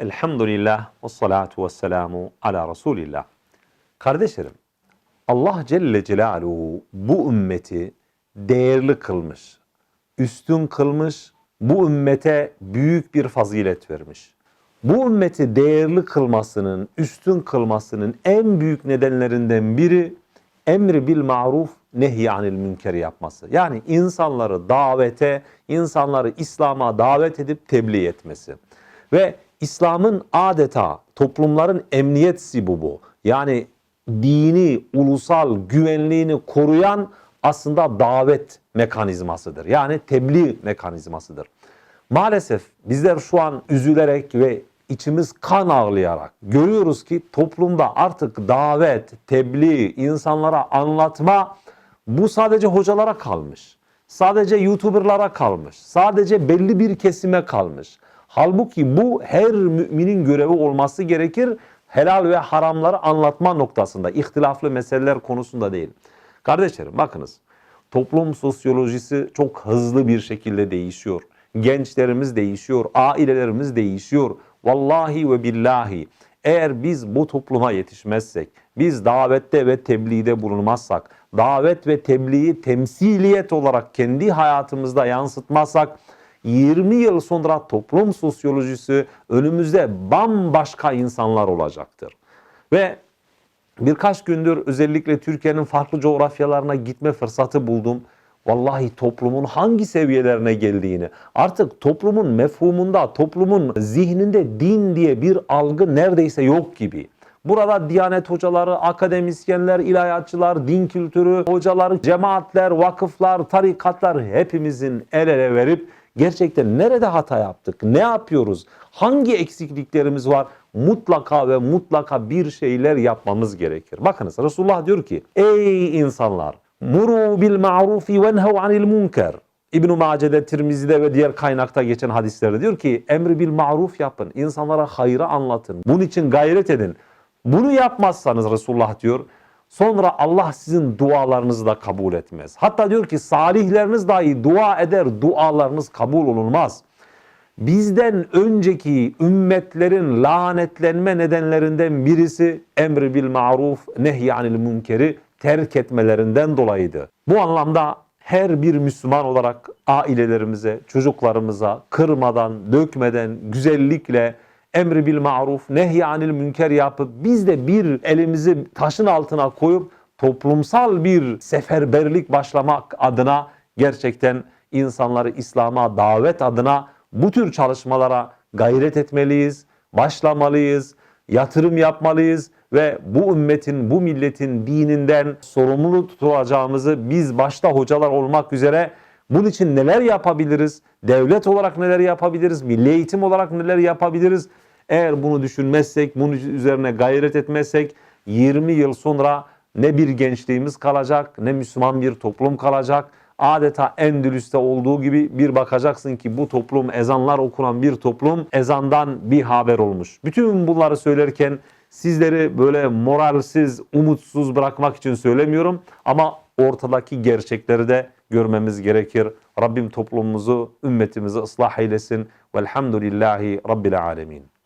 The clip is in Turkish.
Elhamdülillah ve salatu ve selamu ala Resulillah. Kardeşlerim, Allah Celle Celaluhu bu ümmeti değerli kılmış, üstün kılmış, bu ümmete büyük bir fazilet vermiş. Bu ümmeti değerli kılmasının, üstün kılmasının en büyük nedenlerinden biri emri bil maruf nehyanil münker yapması. Yani insanları davete, insanları İslam'a davet edip tebliğ etmesi. Ve İslam'ın adeta toplumların emniyet sibubu yani dini, ulusal güvenliğini koruyan aslında davet mekanizmasıdır. Yani tebliğ mekanizmasıdır. Maalesef bizler şu an üzülerek ve içimiz kan ağlayarak görüyoruz ki toplumda artık davet, tebliğ, insanlara anlatma bu sadece hocalara kalmış. Sadece YouTuber'lara kalmış. Sadece belli bir kesime kalmış. Halbuki bu her müminin görevi olması gerekir. Helal ve haramları anlatma noktasında, ihtilaflı meseleler konusunda değil. Kardeşlerim bakınız, toplum sosyolojisi çok hızlı bir şekilde değişiyor. Gençlerimiz değişiyor, ailelerimiz değişiyor. Vallahi ve billahi eğer biz bu topluma yetişmezsek, biz davette ve tebliğde bulunmazsak, davet ve tebliği temsiliyet olarak kendi hayatımızda yansıtmazsak 20 yıl sonra toplum sosyolojisi önümüzde bambaşka insanlar olacaktır. Ve birkaç gündür özellikle Türkiye'nin farklı coğrafyalarına gitme fırsatı buldum. Vallahi toplumun hangi seviyelerine geldiğini, artık toplumun mefhumunda, toplumun zihninde din diye bir algı neredeyse yok gibi. Burada diyanet hocaları, akademisyenler, ilahiyatçılar, din kültürü hocaları, cemaatler, vakıflar, tarikatlar hepimizin el ele verip gerçekten nerede hata yaptık, ne yapıyoruz, hangi eksikliklerimiz var mutlaka ve mutlaka bir şeyler yapmamız gerekir. Bakınız Resulullah diyor ki ey insanlar muru bil ma'rufi ve nehav anil munker. İbn-i Mace'de, Tirmizi'de ve diğer kaynakta geçen hadislerde diyor ki emri bil maruf yapın. insanlara hayrı anlatın. Bunun için gayret edin. Bunu yapmazsanız Resulullah diyor sonra Allah sizin dualarınızı da kabul etmez. Hatta diyor ki salihleriniz dahi dua eder dualarınız kabul olunmaz. Bizden önceki ümmetlerin lanetlenme nedenlerinden birisi emri bil maruf nehyanil münkeri terk etmelerinden dolayıydı. Bu anlamda her bir Müslüman olarak ailelerimize, çocuklarımıza kırmadan, dökmeden, güzellikle emri bil maruf, nehyanil münker yapıp biz de bir elimizi taşın altına koyup toplumsal bir seferberlik başlamak adına gerçekten insanları İslam'a davet adına bu tür çalışmalara gayret etmeliyiz, başlamalıyız, yatırım yapmalıyız ve bu ümmetin, bu milletin dininden sorumlu tutulacağımızı biz başta hocalar olmak üzere bunun için neler yapabiliriz? Devlet olarak neler yapabiliriz? Milli eğitim olarak neler yapabiliriz? Eğer bunu düşünmezsek, bunun üzerine gayret etmezsek 20 yıl sonra ne bir gençliğimiz kalacak, ne Müslüman bir toplum kalacak. Adeta Endülüs'te olduğu gibi bir bakacaksın ki bu toplum ezanlar okunan bir toplum ezandan bir haber olmuş. Bütün bunları söylerken sizleri böyle moralsiz, umutsuz bırakmak için söylemiyorum ama ortadaki gerçekleri de görmemiz gerekir. Rabbim toplumumuzu, ümmetimizi ıslah eylesin. Velhamdülillahi Rabbil alemin.